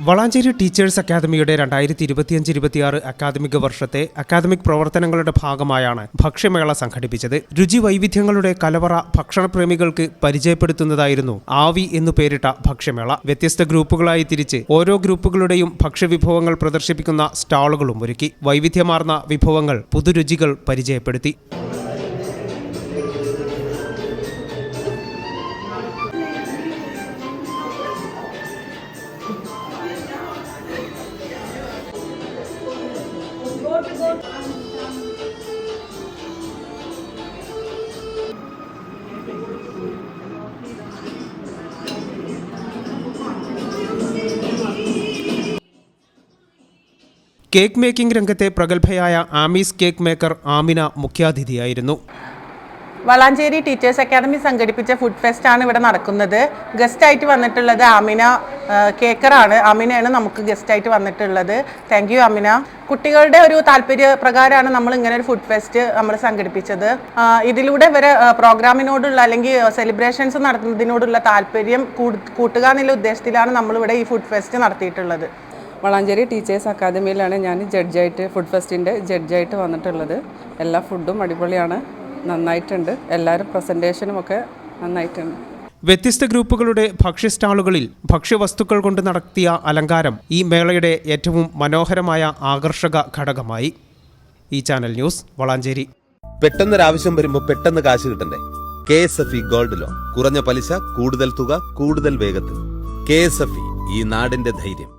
Valanchery teachers അക്കാദമിയുടെ രണ്ടായിരത്തി ഇരുപത്തിയഞ്ച് ഇരുപത്തിയാറ് അക്കാദമിക വർഷത്തെ അക്കാദമിക് പ്രവർത്തനങ്ങളുടെ ഭാഗമായാണ് ഭക്ഷ്യമേള സംഘടിപ്പിച്ചത്. രുചി വൈവിധ്യങ്ങളുടെ കലവറ ഭക്ഷണപ്രേമികൾക്ക് പരിചയപ്പെടുത്തുന്നതായിരുന്നു ആവി എന്നു പേരിട്ട ഭക്ഷ്യമേള. വ്യത്യസ്ത ഗ്രൂപ്പുകളായി തിരിച്ച് ഓരോ ഗ്രൂപ്പുകളുടെയും ഭക്ഷ്യവിഭവങ്ങൾ പ്രദർശിപ്പിക്കുന്ന സ്റ്റാളുകളും ഒരുക്കി. വൈവിധ്യമാർന്ന വിഭവങ്ങൾ പുതുരുചികൾ പരിചയപ്പെടുത്തി. കേക്ക് മേക്കിംഗ് രംഗത്തെ പ്രഗത്ഭയായ ആമീസ് കേക്ക് മേക്കർ ആമിന മുഖ്യാതിഥിയായിരുന്നു. വളാഞ്ചേരി ടീച്ചേഴ്സ് അക്കാദമി സംഘടിപ്പിച്ച ഫുഡ് ഫെസ്റ്റ് ആണ് ഇവിടെ നടക്കുന്നത്. ഗസ്റ്റ് ആയിട്ട് വന്നിട്ടുള്ളത് അമിന കേക്കറാണ്. അമിനയാണ് നമുക്ക് ഗസ്റ്റ് ആയിട്ട് വന്നിട്ടുള്ളത്. താങ്ക് യു അമിന കുട്ടികളുടെ ഒരു താല്പര്യ പ്രകാരമാണ് നമ്മൾ ഇങ്ങനെ ഒരു ഫുഡ് ഫെസ്റ്റ് നമ്മൾ സംഘടിപ്പിച്ചത്. ഇതിലൂടെ ഇവരെ പ്രോഗ്രാമിനോടുള്ള അല്ലെങ്കിൽ സെലിബ്രേഷൻസ് നടത്തുന്നതിനോടുള്ള താല്പര്യം കൂടു- കൂട്ടുക എന്നുള്ള ഉദ്ദേശത്തിലാണ് നമ്മളിവിടെ ഈ ഫുഡ് ഫെസ്റ്റ് നടത്തിയിട്ടുള്ളത്. വളാഞ്ചേരി ടീച്ചേഴ്സ് അക്കാദമിയിലാണ് ഞാൻ ജഡ്ജായിട്ട് ഫുഡ് ഫെസ്റ്റിന്റെ ജഡ്ജായിട്ട് വന്നിട്ടുള്ളത്. എല്ലാ ഫുഡും അടിപൊളിയാണ്. നന്നായിട്ടുണ്ട്. എല്ലാവരും പ്രസന്റേഷനും ഒക്കെ നന്നായിട്ടുണ്ട്. വ്യത്യസ്ത ഗ്രൂപ്പുകളുടെ ഭക്ഷ്യ സ്റ്റാളുകളിൽ ഭക്ഷ്യവസ്തുക്കൾ കൊണ്ട് നടത്തിയ അലങ്കാരം ഈ മേളയുടെ ഏറ്റവും മനോഹരമായ ആകർഷക ഘടകമായി. ഈ ചാനൽ ന്യൂസ് വളാഞ്ചേരി. പെട്ടെന്നൊരാവശ്യം വരുമ്പോൾ പെട്ടെന്ന് കാശ് കിട്ടണ്ടേ? K S F E gold loan. കുറഞ്ഞ പലിശ കൂടുതൽ തുക കൂടുതൽ വേഗത്തിൽ. കെ എസ് എഫ് ഇ ഈ നാടിന്റെ ധൈര്യം.